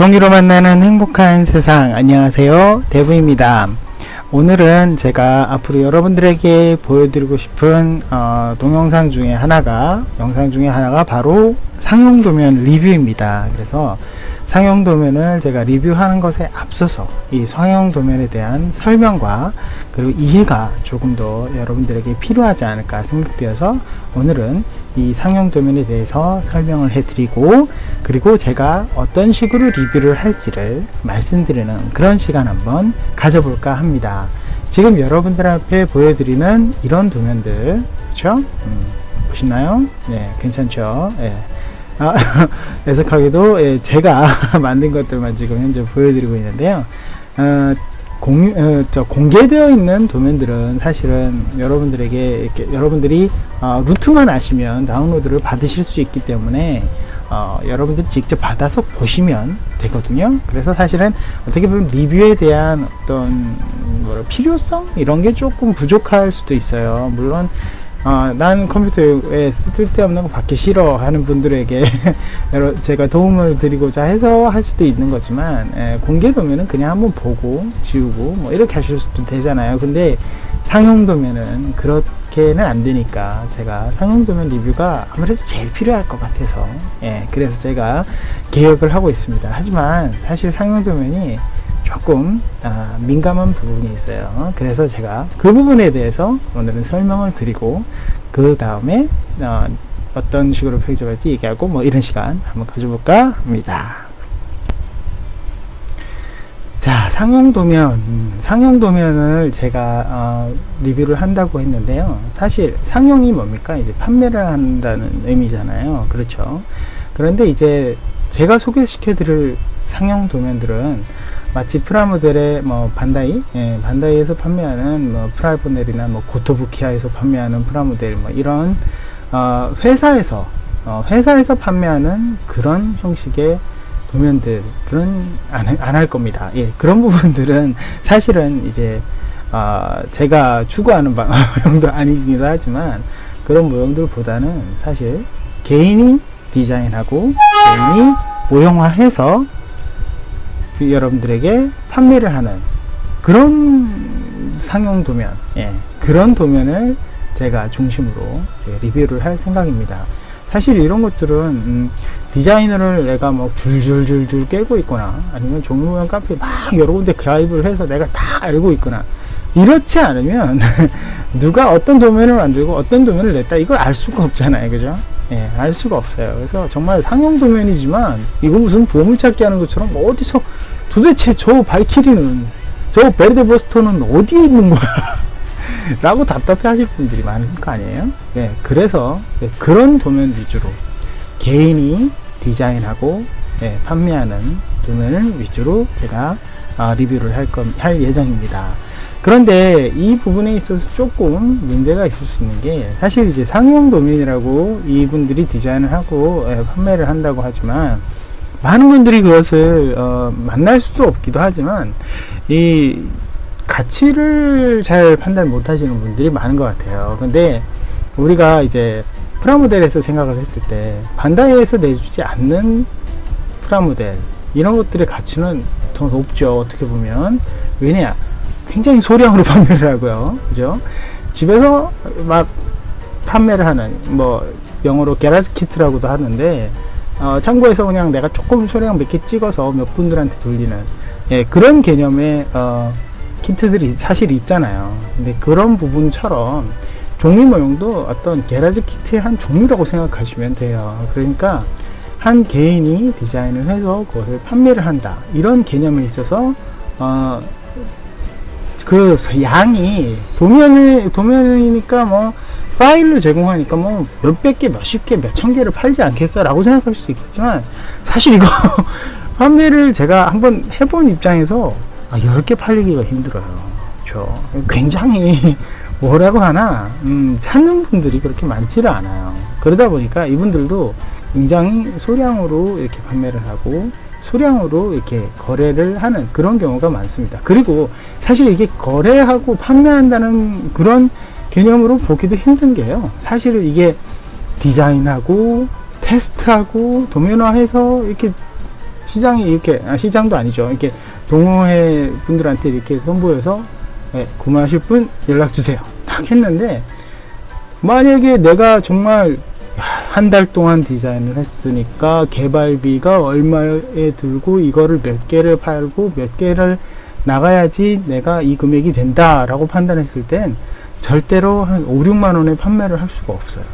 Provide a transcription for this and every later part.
종이로 만나는 행복한 세상. 안녕하세요. 대부입니다. 오늘은 제가 앞으로 여러분들에게 보여드리고 싶은 어, 동영상 중에 하나가 영상 중에 하나가 바로 상용 도면 리뷰입니다. 그래서 상용 도면을 제가 리뷰하는 것에 앞서서 이 상용 도면에 대한 설명과 그리고 이해가 조금 더 여러분들에게 필요하지 않을까 생각되어서 오늘은 이 상용 도면에 대해서 설명을 해드리고 그리고 제가 어떤 식으로 리뷰를 할지를 말씀드리는 그런 시간 한번 가져볼까 합니다. 지금 여러분들 앞에 보여드리는 이런 도면들, 그렇죠? 음, 보시나요? 네, 괜찮죠? 예. 아, 애석하게도 예, 제가 만든 것들만 지금 현재 보여드리고 있는데요. 어, 공, 어, 저 공개되어 있는 도면들은 사실은 여러분들에게 이렇게 여러분들이 어, 루트만 아시면 다운로드를 받으실 수 있기 때문에 어, 여러분들이 직접 받아서 보시면 되거든요. 그래서 사실은 어떻게 보면 리뷰에 대한 어떤 뭐라 필요성 이런 게 조금 부족할 수도 있어요. 물론 어, 난 컴퓨터에 쓸데없는 거 받기 싫어 하는 분들에게 제가 도움을 드리고자 해서 할 수도 있는 거지만 에, 공개 도면은 그냥 한번 보고 지우고 뭐 이렇게 하실 수도 되잖아요. 근데 상용 도면은 그렇게는 안 되니까 제가 상용 도면 리뷰가 아무래도 제일 필요할 것 같아서 예, 그래서 제가 개혁을 하고 있습니다. 하지만 사실 상용 도면이 조금 아, 민감한 부분이 있어요. 그래서 제가 그 부분에 대해서 오늘은 설명을 드리고 그 다음에 어, 어떤 식으로 펼쳐갈지 얘기하고 뭐 이런 시간 한번 가져볼까 합니다. 자, 상용 도면, 음, 상용 도면을 제가 어, 리뷰를 한다고 했는데요. 사실 상용이 뭡니까? 이제 판매를 한다는 의미잖아요. 그렇죠. 그런데 이제 제가 소개시켜 드릴 상용 도면들은 마치 프라모델의 뭐 반다이, 예, 반다이에서 판매하는 뭐 프라이보넬이나 뭐 고토부키아에서 판매하는 프라모델 뭐 이런 어, 회사에서 어, 회사에서 판매하는 그런 형식의 도면들은 안 할 겁니다. 예, 그런 부분들은 사실은 이제 어, 제가 추구하는 모형도 아니기도 하지만 그런 모형들보다는 사실 개인이 디자인하고 개인이 모형화해서 그 여러분들에게 판매를 하는 그런 상용 도면, 예, 그런 도면을 제가 중심으로 리뷰를 할 생각입니다. 사실 이런 것들은 음, 디자이너를 내가 뭐 줄줄줄줄 깨고 있거나 아니면 종류모양 카페 막 여러 군데 가입을 해서 내가 다 알고 있거나 이렇지 않으면 누가 어떤 도면을 만들고 어떤 도면을 냈다 이걸 알 수가 없잖아요 그죠 예, 알 수가 없어요. 그래서 정말 상용 도면이지만 이거 무슨 보물찾기 하는 것처럼 뭐 어디서 도대체 저 발키리는 저 베르데 버스터는 어디에 있는 거야? 라고 답답해 하실 분들이 많을 거 아니에요? 예, 그래서 예, 그런 도면 위주로 개인이 디자인하고 예, 판매하는 도면을 위주로 제가 아, 리뷰를 할, 건, 할 예정입니다. 그런데 이 부분에 있어서 조금 문제가 있을 수 있는 게 사실 이제 상용 도면이라고 이분들이 디자인을 하고 예, 판매를 한다고 하지만 많은 분들이 그것을 어, 만날 수도 없기도 하지만 이 가치를 잘 판단 못 하시는 분들이 많은 것 같아요. 근데 우리가 이제 프라모델에서 생각을 했을 때 반다이에서 내주지 않는 프라모델 이런 것들의 가치는 더 높죠 어떻게 보면 왜냐 굉장히 소량으로 판매를 하고요 그죠 집에서 막 판매를 하는 뭐 영어로 게라지 키트라고도 하는데 어, 참고해서 그냥 내가 조금 소량 몇 개 찍어서 몇 분들한테 돌리는 예, 그런 개념의 어, 키트들이 사실 있잖아요 근데 그런 부분처럼 종이 모형도 어떤 게라지 키트의 한 종류라고 생각하시면 돼요. 그러니까 한 개인이 디자인을 해서 그것을 판매를 한다. 이런 개념에 있어서 어, 그 양이 도면이 도면이니까 뭐 파일로 제공하니까 뭐 몇백 개, 몇십 개, 몇천 개를 팔지 않겠어라고 생각할 수도 있겠지만 사실 이거 판매를 제가 한번 해본 입장에서 아, 10개 팔리기가 힘들어요. 그렇죠. 굉장히 뭐라고 하나 음, 찾는 분들이 그렇게 많지를 않아요. 그러다 보니까 이분들도 굉장히 소량으로 이렇게 판매를 하고 소량으로 이렇게 거래를 하는 그런 경우가 많습니다. 그리고 사실 이게 거래하고 판매한다는 그런 개념으로 보기도 힘든 게요. 사실 이게 디자인하고 테스트하고 도면화해서 이렇게 시장이 이렇게 아, 시장도 아니죠. 이렇게 동호회 분들한테 이렇게 선보여서 예, 구매하실 분 연락 주세요. 딱 했는데 만약에 내가 정말 한 달 동안 디자인을 했으니까 개발비가 얼마에 들고 이거를 몇 개를 팔고 몇 개를 나가야지 내가 이 금액이 된다라고 판단했을 땐 절대로 한 5, 6만 원에 판매를 할 수가 없어요.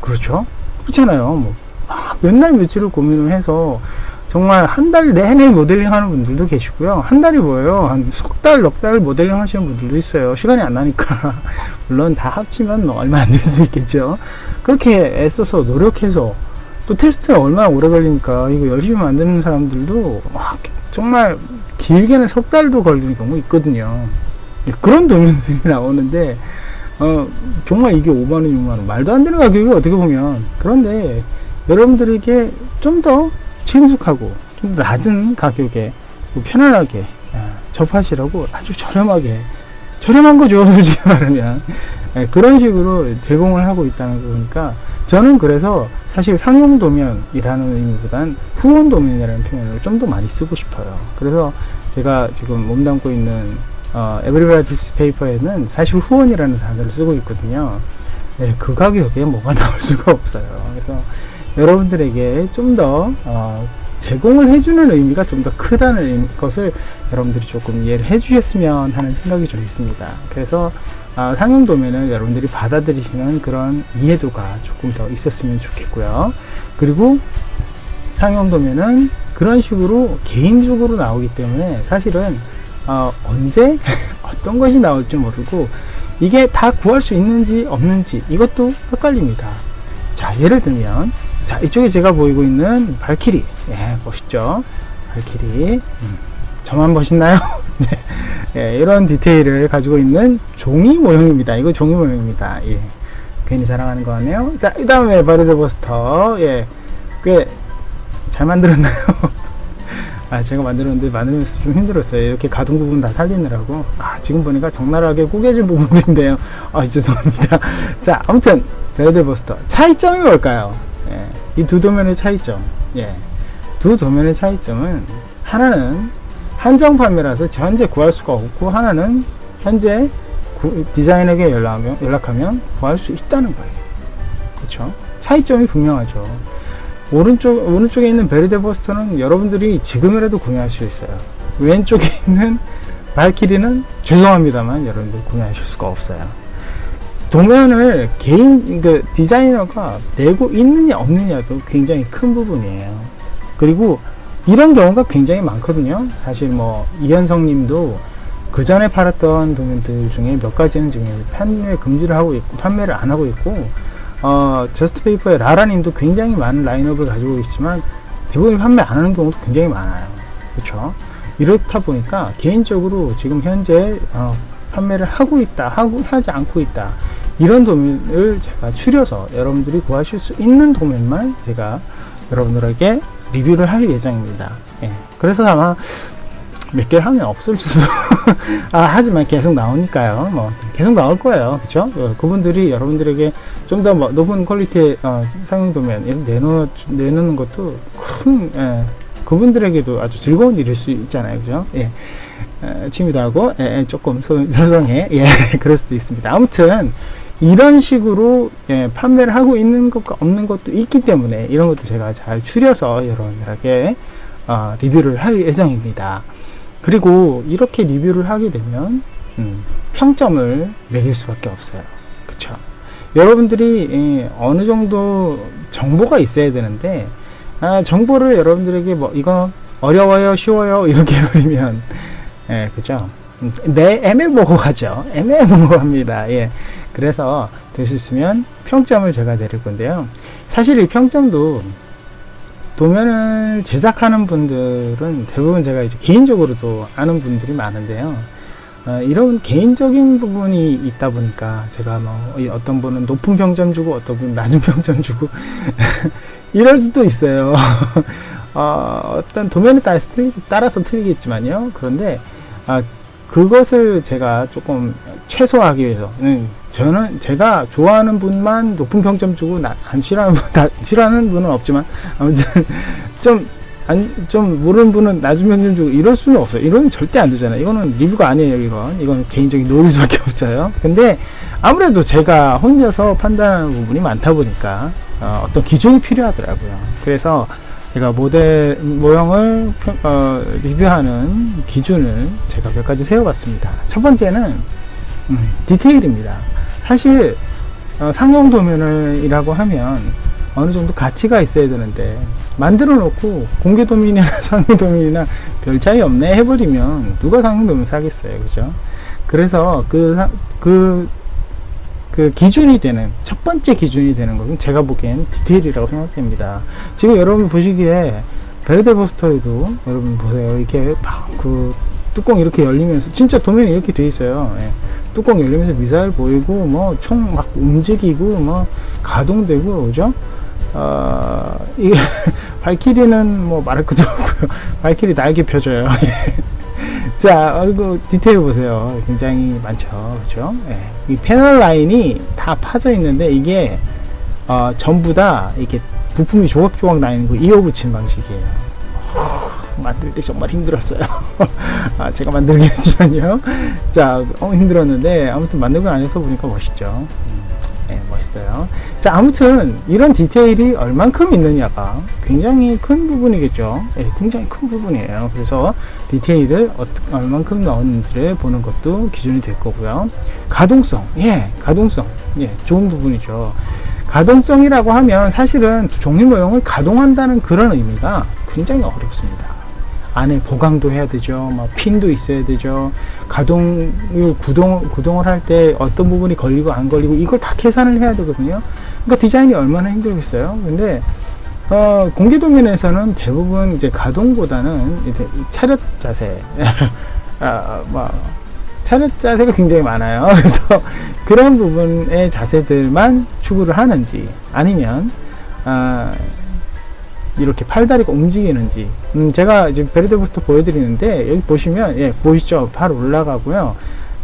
그렇죠? 그렇잖아요. 뭐, 아, 몇날 며칠을 고민을 해서 정말 한 달 내내 모델링 하는 분들도 계시고요. 한 달이 뭐예요? 한 석 달, 넉 달 모델링 하시는 분들도 있어요. 시간이 안 나니까. 물론 다 합치면 뭐 얼마 안 될 수 있겠죠. 그렇게 애써서 노력해서 또 테스트는 얼마나 오래 걸리니까 이거 열심히 만드는 사람들도 막 정말 길게는 석 달도 걸리는 경우 있거든요. 예, 그런 도면들이 나오는데 어, 정말 이게 5만 원, 6만 원 말도 안 되는 가격이 어떻게 보면 그런데 여러분들에게 좀 더 친숙하고 좀 낮은 가격에 편안하게 아, 접하시라고 아주 저렴하게 저렴한 거죠 솔직히 말하면 예, 그런 식으로 제공을 하고 있다는 거니까 저는 그래서 사실 상용 도면이라는 의미보단 후원 도면이라는 표현을 좀 더 많이 쓰고 싶어요. 그래서 제가 지금 몸담고 있는 어, 에브리바디 픽스 페이퍼에는 사실 후원이라는 단어를 쓰고 있거든요. 네, 그 가격에 뭐가 나올 수가 없어요. 그래서 여러분들에게 좀더 어, 제공을 해주는 의미가 좀 더 크다는 것을 여러분들이 조금 이해를 해주셨으면 하는 생각이 좀 있습니다. 그래서 아, 상용 도면을 여러분들이 받아들이시는 그런 이해도가 조금 더 있었으면 좋겠고요. 그리고 상용 도면은 그런 식으로 개인적으로 나오기 때문에 사실은 어, 언제 어떤 것이 나올지 모르고 이게 다 구할 수 있는지 없는지 이것도 헷갈립니다. 자 예를 들면 자 이쪽에 제가 보이고 있는 발키리 예 멋있죠 발키리 음, 저만 멋있나요 네, 예, 이런 디테일을 가지고 있는 종이 모형입니다. 이거 종이 모형입니다. 예. 괜히 자랑하는 거 같네요. 자이 다음에 바르드 버스터. 예 꽤 잘 만들었나요? 아 제가 만들었는데 만들면서 좀 힘들었어요. 이렇게 가동 부분 다 살리느라고. 아 지금 보니까 적나라하게 구겨진 부분인데요. 아 죄송합니다. 자 아무튼 베르드 버스터. 차이점이 뭘까요? 예, 이 두 도면의 차이점. 예, 두 도면의 차이점은 하나는 한정 판매라서 현재 구할 수가 없고 하나는 현재 구- 디자인에게 연락하면, 연락하면 구할 수 있다는 거예요 그렇죠 차이점이 분명하죠 오른쪽 오른쪽에 있는 베르데 버스터는 여러분들이 지금이라도 구매할 수 있어요. 왼쪽에 있는 발키리는 죄송합니다만 여러분들 구매하실 수가 없어요. 도면을 개인 그 디자이너가 내고 있느냐 없느냐도 굉장히 큰 부분이에요. 그리고 이런 경우가 굉장히 많거든요. 사실 뭐 이현성 님도 그 전에 팔았던 도면들 중에 몇 가지는 지금 판매 금지를 하고 있고 판매를 안 하고 있고 어, 저스트페이퍼의 라라 님도 굉장히 많은 라인업을 가지고 있지만 대부분 판매 안 하는 경우도 굉장히 많아요. 그렇죠? 이렇다 보니까 개인적으로 지금 현재 어, 판매를 하고 있다, 하고 하지 않고 있다 이런 도면을 제가 추려서 여러분들이 구하실 수 있는 도면만 제가 여러분들에게 리뷰를 할 예정입니다. 예. 그래서 아마 몇 개 하면 없을 수도 아, 하지만 계속 나오니까요. 뭐 계속 나올 거예요. 그렇죠? 그분들이 여러분들에게 좀더뭐 높은 퀄리티의 어, 상용 도면 이렇게 내놓 내놓는 것도 큰 예, 그분들에게도 아주 즐거운 일일 수 있잖아요. 그죠? 예. 에, 취미도 하고 예, 예, 조금 소, 소송해 예, 그럴 수도 있습니다. 아무튼 이런 식으로 예, 판매를 하고 있는 것과 없는 것도 있기 때문에 이런 것도 제가 잘 추려서 여러분들에게 어, 리뷰를 할 예정입니다. 그리고 이렇게 리뷰를 하게 되면 음, 평점을 매길 수밖에 없어요. 그쵸? 여러분들이 예, 어느 정도 정보가 있어야 되는데 아, 정보를 여러분들에게 뭐 이거 어려워요, 쉬워요 이렇게 버리면 예, 그죠? 음, 매 애매모호하죠. 애매모호합니다. 예. 그래서 될 수 있으면 평점을 제가 내릴 건데요. 사실 이 평점도 도면을 제작하는 분들은 대부분 제가 이제 개인적으로도 아는 분들이 많은데요. 어, 이런 개인적인 부분이 있다 보니까 제가 뭐이 어떤 분은 높은 평점 주고 어떤 분은 낮은 평점 주고 이럴 수도 있어요. 어, 어떤 도면에 따라서, 틀리, 따라서 틀리겠지만요. 그런데 아, 그것을 제가 조금 최소화하기 위해서 는 저는 제가 좋아하는 분만 높은 평점 주고 나, 안 싫어하는 분, 다, 싫어하는 분은 없지만 아무튼 좀 안, 좀 모르는 분은 낮은 평점 주고 이럴 수는 없어요. 이러면 절대 안 되잖아요. 이거는 리뷰가 아니에요, 이건. 이건 개인적인 노리수밖에 없어요. 근데 아무래도 제가 혼자서 판단하는 부분이 많다 보니까 어, 떤 기준이 필요하더라고요. 그래서 제가 모델 모형을 평- 어, 리뷰하는 기준을 제가 몇 가지 세워봤습니다. 첫 번째는 음, 디테일입니다. 사실 어, 상용 도면이라고 하면 어느 정도 가치가 있어야 되는데 만들어 놓고 공개 도면이나 상용 도면이나 별 차이 없네 해버리면 누가 상용 도면 사겠어요, 그죠? 그래서 그, 사- 그, 그 기준이 되는 첫 번째 기준이 되는 것은 제가 보기엔 디테일이라고 생각됩니다. 지금 여러분 보시기에 베르데 버스터에도 여러분 보세요. 이렇게 막그 뚜껑 이렇게 열리면서 진짜 도면이 이렇게 돼 있어요. 예. 뚜껑 열리면서 미사일 보이고 뭐 총 막 움직이고 뭐 가동되고 그죠? 어, 이게 발키리는 뭐 말할 것도 없고요. 발키리 날개 펴줘요. 자, 그리고 디테일 보세요. 굉장히 많죠. 그죠? 예. 이 패널 라인이 다 파져 있는데 이게 어, 전부 다 이렇게 부품이 조각조각 나 있는 거 이어 붙인 방식이에요. 하, 만들 때 정말 힘들었어요. 아, 제가 만들긴 했지만요. 자, 어, 힘들었는데 아무튼 만들고 나서 보니까 멋있죠. 음, 예, 멋있어요. 자, 아무튼 이런 디테일이 얼만큼 있느냐가 굉장히 큰 부분이겠죠. 예, 굉장히 큰 부분이에요. 그래서 디테일을 어떻게 얼만큼 넣었는지를 보는 것도 기준이 될 거고요. 가동성, 예, 가동성, 예, 좋은 부분이죠. 가동성이라고 하면 사실은 종이 모형을 가동한다는 그런 의미가 굉장히 어렵습니다. 안에 보강도 해야 되죠. 막 핀도 있어야 되죠. 가동을 구동 구동을 할 때 어떤 부분이 걸리고 안 걸리고 이걸 다 계산을 해야 되거든요. 그러니까 디자인이 얼마나 힘들겠어요. 근데 어, 공개 도면에서는 대부분 이제 가동보다는 이제 이 차렷 자세, 아, 뭐 차렷 자세가 굉장히 많아요. 그래서 그런 부분의 자세들만 추구를 하는지 아니면 아, 이렇게 팔다리가 움직이는지. 음, 제가 지금 베르데 부스터 보여드리는데 여기 보시면 예 보이시죠? 팔 올라가고요.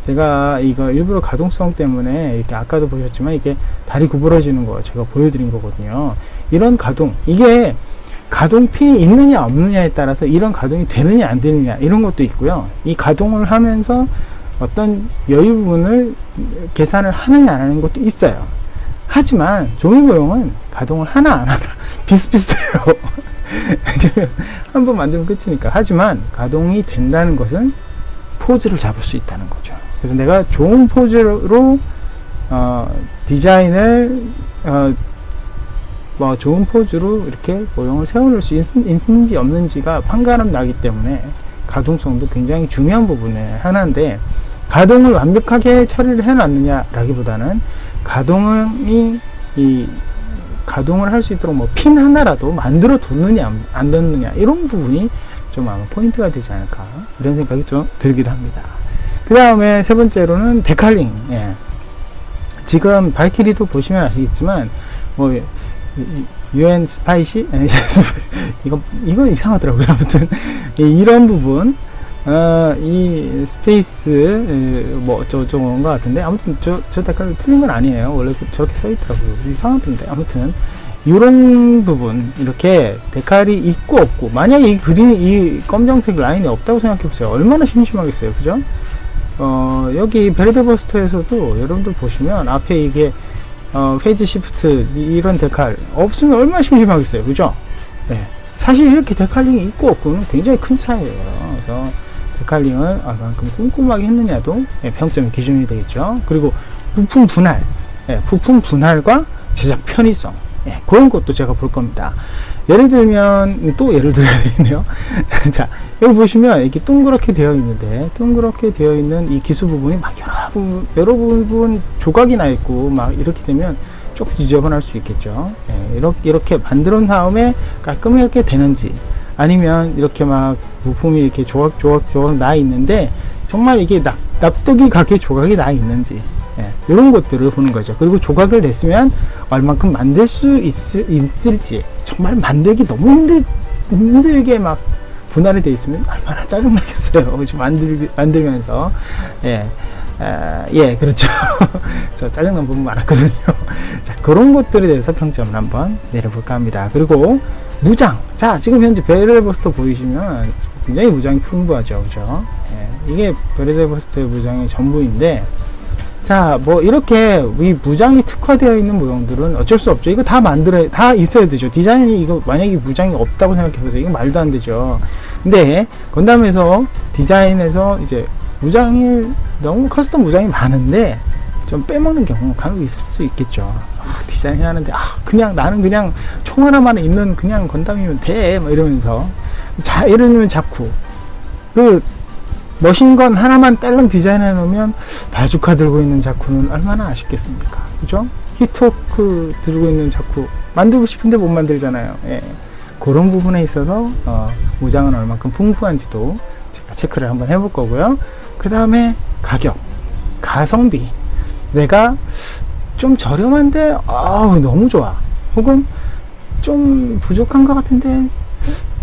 제가 이거 일부러 가동성 때문에 이렇게 아까도 보셨지만 이게 다리 구부러지는 거 제가 보여드린 거거든요. 이런 가동 이게 가동 핀이 있느냐 없느냐에 따라서 이런 가동이 되느냐 안 되느냐 이런 것도 있고요. 이 가동을 하면서 어떤 여유 부분을 계산을 하느냐 안 하는 것도 있어요. 하지만 종이 모형은 가동을 하나 안 하나 비슷비슷해요. 한번 만들면 끝이니까. 하지만 가동이 된다는 것은 포즈를 잡을 수 있다는 거죠. 그래서 내가 좋은 포즈로 어, 디자인을 어, 뭐 좋은 포즈로 이렇게 모형을 세워놓을 수 있, 있는지 없는지가 판가름 나기 때문에 가동성도 굉장히 중요한 부분의 하나인데 가동을 완벽하게 처리를 해놨느냐라기보다는 가동이 이 가동을 할 수 있도록 뭐 핀 하나라도 만들어 뒀느냐 안- 안 뒀느냐 이런 부분이 좀 아마 포인트가 되지 않을까 이런 생각이 좀 들기도 합니다. 그 다음에 세 번째로는 데칼링. 예. 지금 발키리도 보시면 아시겠지만 뭐 UN 스파이시 예, 이거 이거 이상하더라고요. 아무튼 이- 이런 부분 어, 이 스페이스 뭐 어쩌고 저쩌고 것 같은데. 아무튼 저, 저 댓글 틀린 건 아니에요. 원래 그- 저렇게 써있더라고요. 이상하던데. 아무튼 이런 부분 이렇게 데칼이 있고 없고. 만약에 이 그림이 이 검정색 라인이 없다고 생각해 보세요. 얼마나 심심하겠어요. 그죠? 어 여기 베르데 버스터에서도 여러분들 보시면 앞에 이게 어 페이지 시프트 이- 이런 데칼 없으면 얼마나 심심하겠어요. 그죠? 네. 사실 이렇게 데칼링이 있고 없고는 굉장히 큰 차이예요. 그래서 데칼링을 얼만큼 꼼꼼하게 했느냐도 예, 평점의 기준이 되겠죠. 그리고 부품 분할, 예, 부품 분할과 제작 편의성, 예, 그런 것도 제가 볼 겁니다. 예를 들면 또 예를 들어야 되겠네요. 자 여기 보시면 이렇게 동그랗게 되어 있는데 동그랗게 되어 있는 이 기수 부분이 막 여러 부분 여러 부분 조각이 나 있고 막 이렇게 되면 조금 지저분할 수 있겠죠. 예, 이렇게 이렇게 만들어 다음에 깔끔하게 되는지 아니면 이렇게 막 부품이 이렇게 조각 조각 조각 나 있는데 정말 이게 납, 납득이 가게 조각이 나 있는지 예, 이런 것들을 보는 거죠. 그리고 조각을 냈으면 얼만큼 만들 수 있, 있을지 정말 만들기 너무 힘들 힘들게 막 분할이 돼 있으면 얼마나 짜증나겠어요. 그죠? 만들 만들면서 예. 아, 예, 그렇죠. 저 짜증난 부분 많았거든요. 자, 그런 것들에 대해서 평점을 한번 내려볼까 합니다. 그리고 무장. 자, 지금 현재 베레 버스터 보이시면 굉장히 무장이 풍부하죠. 그죠? 예, 이게 베레 버스터의 무장의 전부인데, 자, 뭐, 이렇게 이 무장이 특화되어 있는 모형들은 어쩔 수 없죠. 이거 다 만들어야, 다 있어야 되죠. 디자인이 이거, 만약에 무장이 없다고 생각해보세요. 이거 말도 안 되죠. 근데, 건담에서 디자인에서 이제 무장이, 너무 커스텀 무장이 많은데, 좀 빼먹는 경우 간혹 있을 수 있겠죠. 아, 디자인 하는데, 아, 그냥 나는 그냥 총 하나만 있는 그냥 건담이면 돼. 막 이러면서. 자, 예를 들면 자쿠. 그, 머신건 하나만 딸랑 디자인해 놓으면 바주카 들고 있는 자쿠는 얼마나 아쉽겠습니까? 그죠? 히토크 들고 있는 자쿠 만들고 싶은데 못 만들잖아요. 예. 그런 부분에 있어서 어, 무장은 얼만큼 풍부한지도 제가 체크를 한번 해볼 거고요. 그 다음에 가격, 가성비. 내가 좀 저렴한데 아우 너무 좋아. 혹은 좀 부족한 것 같은데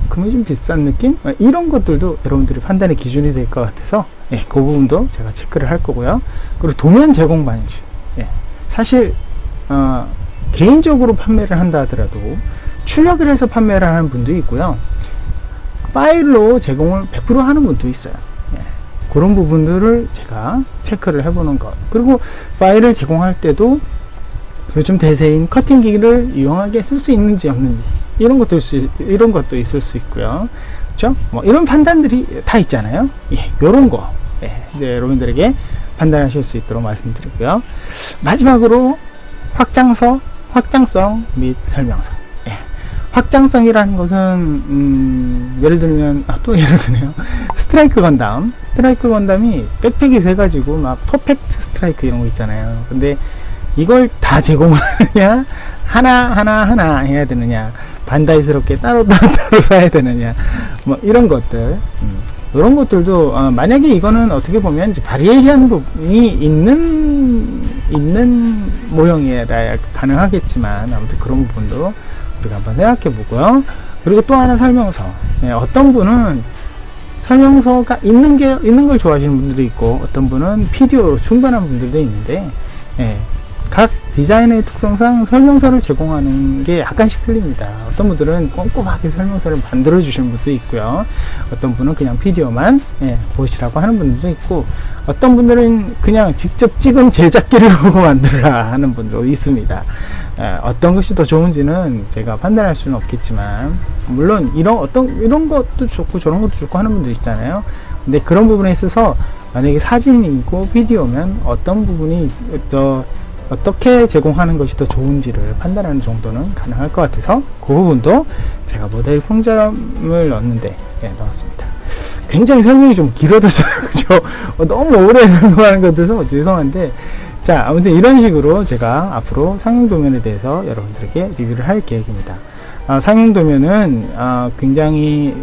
금액이 좀 비싼 느낌? 어, 이런 것들도 여러분들이 판단의 기준이 될 것 같아서 예, 그 부분도 제가 체크를 할 거고요. 그리고 도면 제공 방식. 예, 사실 어, 개인적으로 판매를 한다 하더라도 출력을 해서 판매를 하는 분도 있고요. 파일로 제공을 100% 하는 분도 있어요. 예, 그런 부분들을 제가 체크를 해보는 것. 그리고 파일을 제공할 때도 요즘 대세인 커팅기를 유용하게 쓸 수 있는지 없는지 이런 것도 있을, 이런 것도 있을 수 있고요. 그렇죠? 뭐 이런 판단들이 다 있잖아요. 예, 요런 거. 예, 네, 여러분들에게 판단하실 수 있도록 말씀드리고요. 마지막으로 확장서, 확장성 및 설명서. 예. 확장성이라는 것은 음, 예를 들면 아, 또 예를 드네요. 스트라이크 건담, 스트라이크 건담이 백팩이 세 가지고 막 퍼펙트 스트라이크 이런 거 있잖아요. 근데 이걸 다 제공을 하느냐, 하나 하나 하나 해야 되느냐, 반다이스럽게 따로 따로 따로 사야 되느냐, 뭐 이런 것들. 음, 이런 것들도 어, 만약에 이거는 어떻게 보면 이제 바리에이션 부분이 있는 있는 모형이라 가능하겠지만 아무튼 그런 부분도 우리가 한번 생각해 보고요. 그리고 또 하나 설명서. 네, 어떤 분은 설명서가 있는 게 있는 걸 좋아하시는 분들도 있고 어떤 분은 PDO로 충분한 분들도 있는데 예, 각 디자인의 특성상 설명서를 제공하는 게 약간씩 틀립니다. 어떤 분들은 꼼꼼하게 설명서를 만들어 주시는 분도 있고요. 어떤 분은 그냥 PDO만 예, 보시라고 하는 분들도 있고 어떤 분들은 그냥 직접 찍은 제작기를 보고 만들라 하는 분도 있습니다. 예, 어떤 것이 더 좋은지는 제가 판단할 수는 없겠지만 물론 이런 어떤 이런 것도 좋고 저런 것도 좋고 하는 분들 있잖아요. 근데 그런 부분에 있어서 만약에 사진이고 비디오면 어떤 부분이 더 어떻게 제공하는 것이 더 좋은지를 판단하는 정도는 가능할 것 같아서 그 부분도 제가 모델 풍점을 넣었는데 예, 넣었습니다. 굉장히 설명이 좀 길어졌어요. 그죠? 어, 너무 오래 설명하는 것 같아서 죄송한데 자 아무튼 이런 식으로 제가 앞으로 상용 도면에 대해서 여러분들에게 리뷰를 할 계획입니다. 아, 상용 도면은 아, 굉장히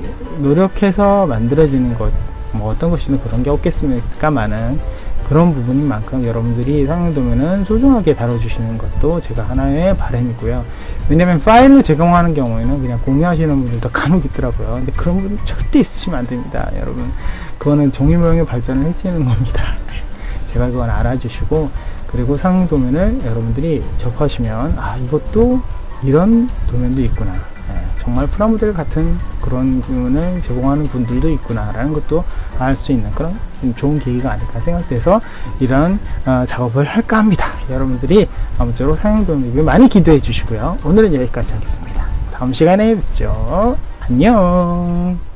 노력해서 만들어지는 것, 뭐 어떤 것이든 그런 게 없겠습니까만은 그런 부분인 만큼 여러분들이 상용 도면은 소중하게 다뤄주시는 것도 제가 하나의 바람이고요. 왜냐면 파일로 제공하는 경우에는 그냥 공유하시는 분들도 간혹 있더라고요. 근데 그런 분 절대 있으시면 안 됩니다, 여러분. 그거는 종이 모형의 발전을 해치는 겁니다. 제가 그건 알아주시고 그리고 상용 도면을 여러분들이 접하시면 아 이것도 이런 도면도 있구나. 예, 정말 프라모델 같은 그런 부분을 제공하는 분들도 있구나 라는 것도 알 수 있는 그런 좋은 계기가 아닐까 생각돼서 이런 어, 작업을 할까 합니다. 여러분들이 아무쪼록 상용 도면 리뷰 많이 기대해 주시고요. 오늘은 여기까지 하겠습니다. 다음 시간에 뵙죠. 안녕